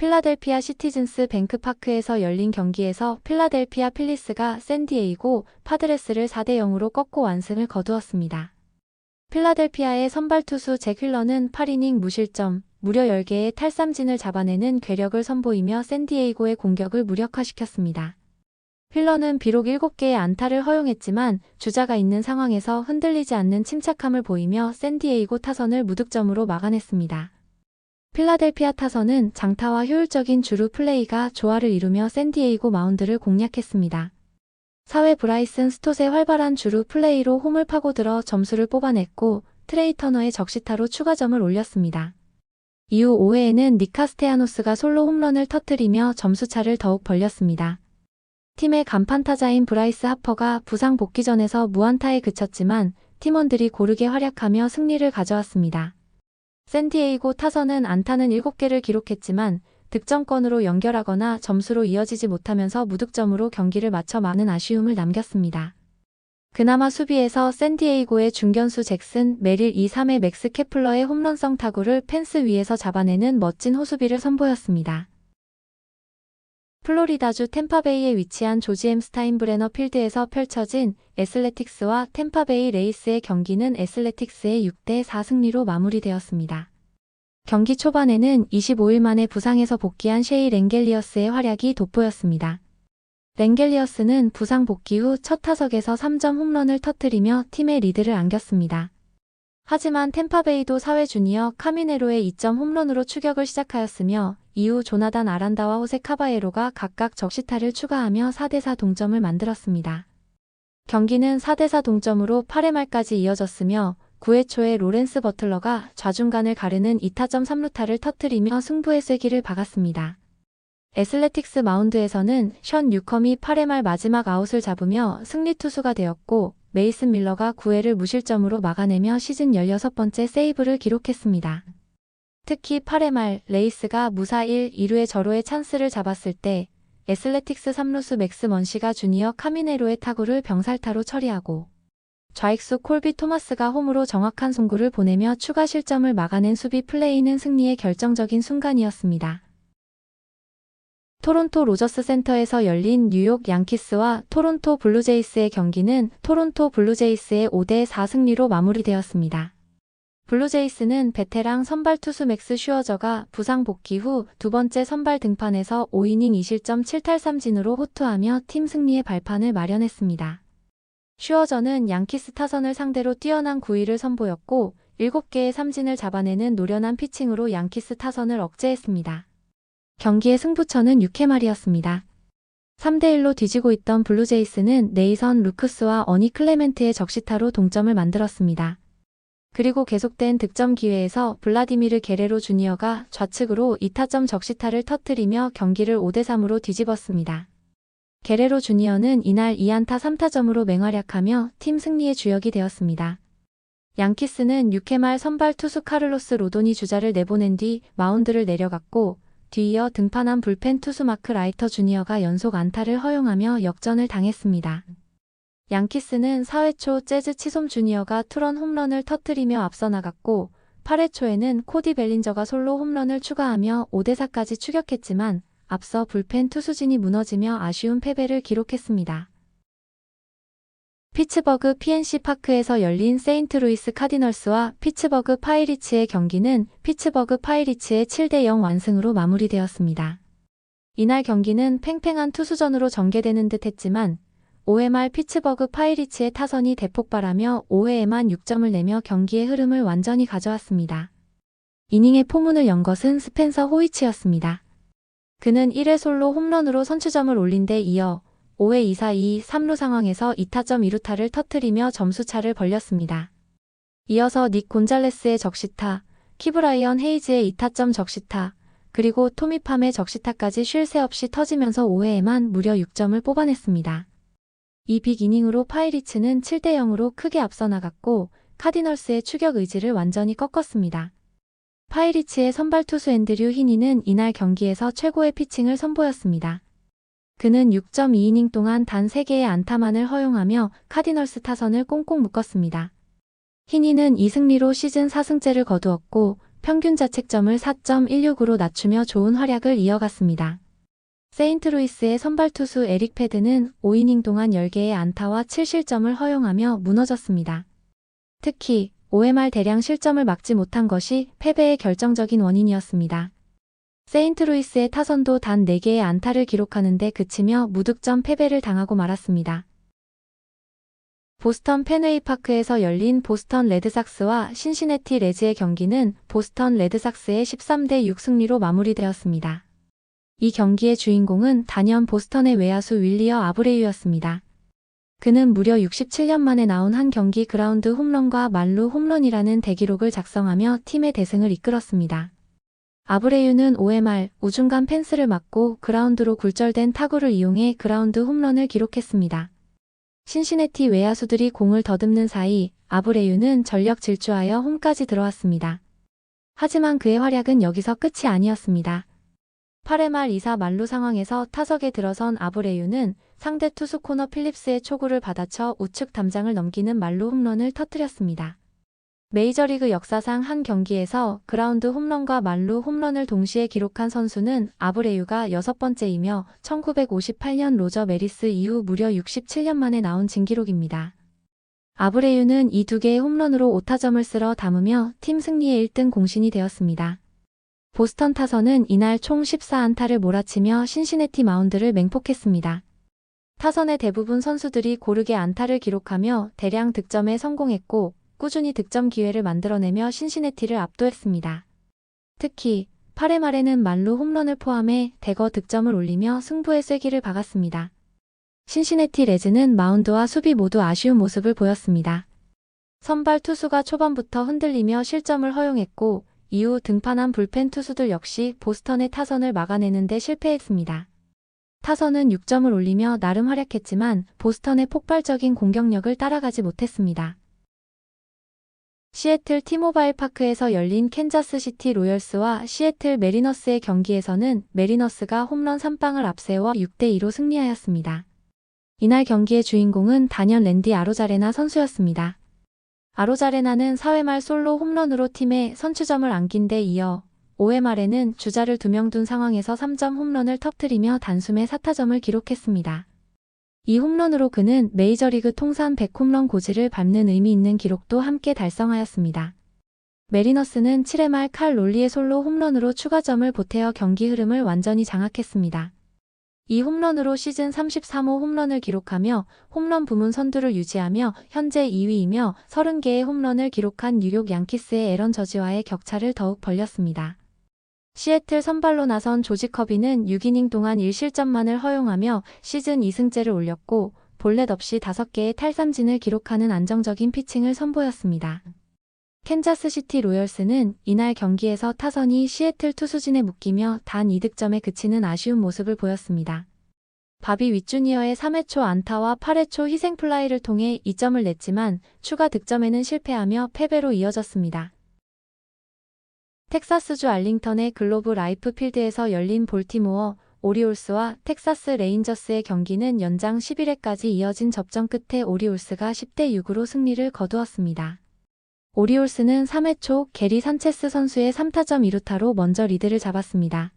필라델피아 시티즌스 뱅크파크에서 열린 경기에서 필라델피아 필리스가 샌디에이고 파드레스를 4대 0으로 꺾고 완승을 거두었습니다. 필라델피아의 선발 투수 잭 휠러는 8이닝 무실점, 무려 10개의 탈삼진을 잡아내는 괴력을 선보이며 샌디에이고의 공격을 무력화시켰습니다. 휠러는 비록 7개의 안타를 허용했지만 주자가 있는 상황에서 흔들리지 않는 침착함을 보이며 샌디에이고 타선을 무득점으로 막아냈습니다. 필라델피아 타선은 장타와 효율적인 주루 플레이가 조화를 이루며 샌디에이고 마운드를 공략했습니다. 사회 브라이슨 스톳의 활발한 주루 플레이로 홈을 파고들어 점수를 뽑아냈고 트레이 터너의 적시타로 추가점을 올렸습니다. 이후 5회에는 니카스테아노스가 솔로 홈런을 터뜨리며 점수차를 더욱 벌렸습니다. 팀의 간판 타자인 브라이스 하퍼가 부상 복귀전에서 무안타에 그쳤지만 팀원들이 고르게 활약하며 승리를 가져왔습니다. 샌디에이고 타선은 안타는 7개를 기록했지만 득점권으로 연결하거나 점수로 이어지지 못하면서 무득점으로 경기를 마쳐 많은 아쉬움을 남겼습니다. 그나마 수비에서 샌디에이고의 중견수 잭슨, 메릴 2, 3의 맥스 케플러의 홈런성 타구를 펜스 위에서 잡아내는 멋진 호수비를 선보였습니다. 플로리다주 템파베이에 위치한 조지 엠 스타인브레너 필드에서 펼쳐진 애슬레틱스와 템파베이 레이스의 경기는 애슬레틱스의 6대 4 승리로 마무리되었습니다. 경기 초반에는 25일 만에 부상에서 복귀한 셰이 랭겔리어스의 활약이 돋보였습니다. 랭겔리어스는 부상 복귀 후 첫 타석에서 3점 홈런을 터뜨리며 팀의 리드를 안겼습니다. 하지만 템파베이도 사회 주니어 카미네로의 2점 홈런으로 추격을 시작하였으며 이후 조나단 아란다와 호세 카바에로가 각각 적시타를 추가하며 3대4 동점을 만들었습니다. 경기는 4대4 동점으로 8회 말까지 이어졌으며 9회 초에 로렌스 버틀러가 좌중간을 가르는 2타점 3루타를 터뜨리며 승부의 쐐기를 박았습니다. 애슬레틱스 마운드에서는 션 뉴컴이 8회 말 마지막 아웃을 잡으며 승리 투수가 되었고 메이슨 밀러가 9회를 무실점으로 막아내며 시즌 16번째 세이브를 기록했습니다. 특히 8회 말 레이스가 무사 1, 2루의 저로의 찬스를 잡았을 때 애슬레틱스 3루수 맥스 먼시가 주니어 카미네로의 타구를 병살타로 처리하고 좌익수 콜비 토마스가 홈으로 정확한 송구를 보내며 추가 실점을 막아낸 수비 플레이는 승리의 결정적인 순간이었습니다. 토론토 로저스 센터에서 열린 뉴욕 양키스와 토론토 블루제이스의 경기는 토론토 블루제이스의 5대 4 승리로 마무리되었습니다. 블루제이스는 베테랑 선발 투수 맥스 슈어저가 부상 복귀 후 두 번째 선발 등판에서 5이닝 2실점 7탈3진으로 호투하며 팀 승리의 발판을 마련했습니다. 슈어저는 양키스 타선을 상대로 뛰어난 구위를 선보였고 7개의 삼진을 잡아내는 노련한 피칭으로 양키스 타선을 억제했습니다. 경기의 승부처는 6회 말이었습니다. 3대1로 뒤지고 있던 블루제이스는 네이선 루크스와 어니 클레멘트의 적시타로 동점을 만들었습니다. 그리고 계속된 득점 기회에서 블라디미르 게레로 주니어가 좌측으로 2타점 적시타를 터뜨리며 경기를 5대3으로 뒤집었습니다. 게레로 주니어는 이날 2안타 3타점으로 맹활약하며 팀 승리의 주역이 되었습니다. 양키스는 6회 말 선발 투수 카를로스 로돈이 주자를 내보낸 뒤 마운드를 내려갔고 뒤이어 등판한 불펜 투수 마크 라이터 주니어가 연속 안타를 허용하며 역전을 당했습니다. 양키스는 4회 초 재즈 치솜 주니어가 투런 홈런을 터뜨리며 앞서 나갔고 8회 초에는 코디 벨린저가 솔로 홈런을 추가하며 5대4까지 추격했지만 앞서 불펜 투수진이 무너지며 아쉬운 패배를 기록했습니다. 피츠버그 PNC 파크에서 열린 세인트루이스 카디널스와 피츠버그 파이리츠의 경기는 피츠버그 파이리츠의 7대 0 완승으로 마무리되었습니다. 이날 경기는 팽팽한 투수전으로 전개되는 듯 했지만 5회 말 피츠버그 파이리츠의 타선이 대폭발하며 5회에만 6점을 내며 경기의 흐름을 완전히 가져왔습니다. 이닝의 포문을 연 것은 스펜서 호이치였습니다. 그는 1회 솔로 홈런으로 선취점을 올린 데 이어 5회 2사 2, 3루 상황에서 2타점 2루타를 터뜨리며 점수차를 벌렸습니다. 이어서 닉 곤잘레스의 적시타, 키브라이언 헤이즈의 2타점 적시타, 그리고 토미팜의 적시타까지 쉴 새 없이 터지면서 5회에만 무려 6점을 뽑아냈습니다. 이 빅 이닝으로 파이리츠는 7대 0으로 크게 앞서 나갔고 카디널스의 추격 의지를 완전히 꺾었습니다. 파이리츠의 선발 투수 앤드류 히니는 이날 경기에서 최고의 피칭을 선보였습니다. 그는 6.2이닝 동안 단 3개의 안타만을 허용하며 카디널스 타선을 꽁꽁 묶었습니다. 히니는 이 승리로 시즌 4승째를 거두었고 평균 자책점을 4.16으로 낮추며 좋은 활약을 이어갔습니다. 세인트루이스의 선발 투수 에릭 패드는 5이닝 동안 10개의 안타와 7실점을 허용하며 무너졌습니다. 특히 OMR 대량 실점을 막지 못한 것이 패배의 결정적인 원인이었습니다. 세인트루이스의 타선도 단 4개의 안타를 기록하는데 그치며 무득점 패배를 당하고 말았습니다. 보스턴 펜웨이 파크에서 열린 보스턴 레드삭스와 신시내티 레즈의 경기는 보스턴 레드삭스의 13대 6 승리로 마무리되었습니다. 이 경기의 주인공은 단연 보스턴의 외야수 윌리어 아브레유였습니다. 그는 무려 67년 만에 나온 한 경기 그라운드 홈런과 말루 홈런이라는 대기록을 작성하며 팀의 대승을 이끌었습니다. 아브레유는 OMR 우중간 펜스를 맞고 그라운드로 굴절된 타구를 이용해 그라운드 홈런을 기록했습니다. 신시내티 외야수들이 공을 더듬는 사이 아브레유는 전력 질주하여 홈까지 들어왔습니다. 하지만 그의 활약은 여기서 끝이 아니었습니다. 8회 말 2사 만루 상황에서 타석에 들어선 아브레유는 상대 투수 코너 필립스의 초구를 받아쳐 우측 담장을 넘기는 말루 홈런을 터뜨렸습니다. 메이저리그 역사상 한 경기에서 그라운드 홈런과 말루 홈런을 동시에 기록한 선수는 아브레유가 여섯 번째이며 1958년 로저 메리스 이후 무려 67년 만에 나온 진기록입니다. 아브레유는 이 두 개의 홈런으로 5타점을 쓸어 담으며 팀 승리의 1등 공신이 되었습니다. 보스턴 타선은 이날 총 14안타를 몰아치며 신시내티 마운드를 맹폭했습니다. 타선의 대부분 선수들이 고르게 안타를 기록하며 대량 득점에 성공했고 꾸준히 득점 기회를 만들어내며 신시내티를 압도했습니다. 특히 8회 말에는 말루 홈런을 포함해 대거 득점을 올리며 승부의 쐐기를 박았습니다. 신시내티 레즈는 마운드와 수비 모두 아쉬운 모습을 보였습니다. 선발 투수가 초반부터 흔들리며 실점을 허용했고 이후 등판한 불펜 투수들 역시 보스턴의 타선을 막아내는 데 실패했습니다. 타선은 6점을 올리며 나름 활약했지만 보스턴의 폭발적인 공격력을 따라가지 못했습니다. 시애틀 티모바일 파크에서 열린 캔자스 시티 로열스와 시애틀 메리너스의 경기에서는 메리너스가 홈런 3방을 앞세워 6대2로 승리하였습니다. 이날 경기의 주인공은 단연 랜디 아로자레나 선수였습니다. 아로자레나는 4회 말 솔로 홈런으로 팀에 선취점을 안긴 데 이어 5회 말에는 주자를 2명 둔 상황에서 3점 홈런을 터뜨리며 단숨에 4타점을 기록했습니다. 이 홈런으로 그는 메이저리그 통산 100홈런 고지를 밟는 의미 있는 기록도 함께 달성하였습니다. 메리너스는 7회 말 칼 롤리의 솔로 홈런으로 추가점을 보태어 경기 흐름을 완전히 장악했습니다. 이 홈런으로 시즌 33호 홈런을 기록하며 홈런 부문 선두를 유지하며 현재 2위이며 30개의 홈런을 기록한 뉴욕 양키스의 에런 저지와의 격차를 더욱 벌렸습니다. 시애틀 선발로 나선 조지 커비는 6이닝 동안 1실점만을 허용하며 시즌 2승째를 올렸고 볼넷 없이 5개의 탈삼진을 기록하는 안정적인 피칭을 선보였습니다. 캔자스시티 로열스는 이날 경기에서 타선이 시애틀 투수진에 묶이며 단 2득점에 그치는 아쉬운 모습을 보였습니다. 바비 윗주니어의 3회 초 안타와 8회 초 희생플라이를 통해 2점을 냈지만 추가 득점에는 실패하며 패배로 이어졌습니다. 텍사스주 알링턴의 글로브 라이프 필드에서 열린 볼티모어 오리올스와 텍사스 레인저스의 경기는 연장 11회까지 이어진 접전 끝에 오리올스가 10대 6으로 승리를 거두었습니다. 오리올스는 3회 초 게리 산체스 선수의 3타점 2루타로 먼저 리드를 잡았습니다.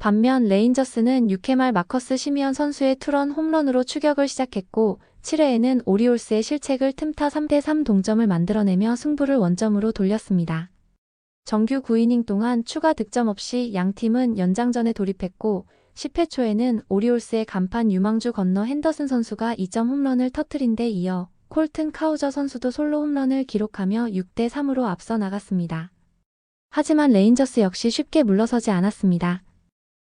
반면 레인저스는 6회 말 마커스 시미언 선수의 투런 홈런으로 추격을 시작했고 7회에는 오리올스의 실책을 틈타 3대3 동점을 만들어내며 승부를 원점으로 돌렸습니다. 정규 9이닝 동안 추가 득점 없이 양 팀은 연장전에 돌입했고 10회 초에는 오리올스의 간판 유망주 건너 핸더슨 선수가 2점 홈런을 터트린 데 이어 콜튼 카우저 선수도 솔로 홈런을 기록하며 6대 3으로 앞서 나갔습니다. 하지만 레인저스 역시 쉽게 물러서지 않았습니다.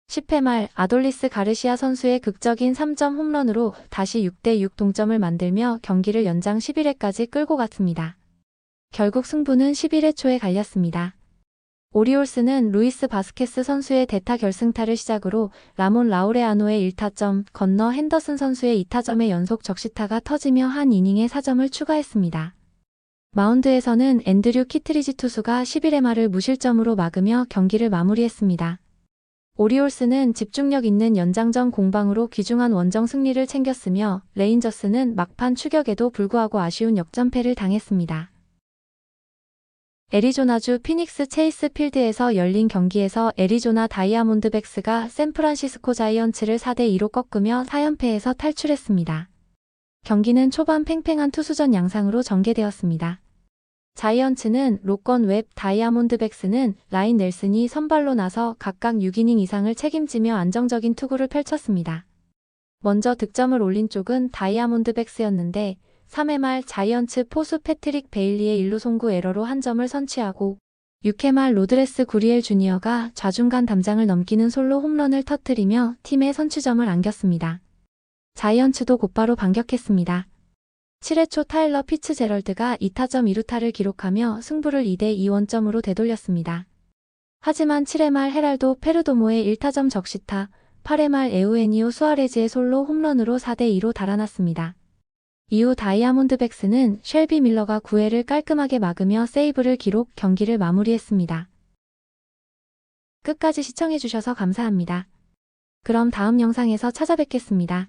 10회 말 아돌리스 가르시아 선수의 극적인 3점 홈런으로 다시 6대 6 동점을 만들며 경기를 연장 11회까지 끌고 갔습니다. 결국 승부는 11회 초에 갈렸습니다. 오리올스는 루이스 바스케스 선수의 대타 결승타를 시작으로 라몬 라우레아노의 1타점, 건너 핸더슨 선수의 2타점의 연속 적시타가 터지며 한 이닝에 4점을 추가했습니다. 마운드에서는 앤드류 키트리지 투수가 11회 말을 무실점으로 막으며 경기를 마무리했습니다. 오리올스는 집중력 있는 연장전 공방으로 귀중한 원정 승리를 챙겼으며 레인저스는 막판 추격에도 불구하고 아쉬운 역전패를 당했습니다. 애리조나주 피닉스 체이스 필드에서 열린 경기에서 애리조나 다이아몬드백스가 샌프란시스코 자이언츠를 4대2로 꺾으며 4연패에서 탈출했습니다. 경기는 초반 팽팽한 투수전 양상으로 전개되었습니다. 자이언츠는 로건 웹 다이아몬드백스는 라인 넬슨이 선발로 나서 각각 6이닝 이상을 책임지며 안정적인 투구를 펼쳤습니다. 먼저 득점을 올린 쪽은 다이아몬드백스였는데 3회 말 자이언츠 포수 패트릭 베일리의 1루 송구 에러로 한 점을 선취하고 6회 말 로드레스 구리엘 주니어가 좌중간 담장을 넘기는 솔로 홈런을 터뜨리며 팀의 선취점을 안겼습니다. 자이언츠도 곧바로 반격했습니다. 7회 초 타일러 피츠제럴드가 2타점 2루타를 기록하며 승부를 2대2 원점으로 되돌렸습니다. 하지만 7회 말 헤랄도 페르도모의 1타점 적시타, 8회 말 에우에니오 수아레즈의 솔로 홈런으로 4대2로 달아났습니다. 이후 다이아몬드백스는 쉘비 밀러가 9회를 깔끔하게 막으며 세이브를 기록 경기를 마무리했습니다. 끝까지 시청해주셔서 감사합니다. 그럼 다음 영상에서 찾아뵙겠습니다.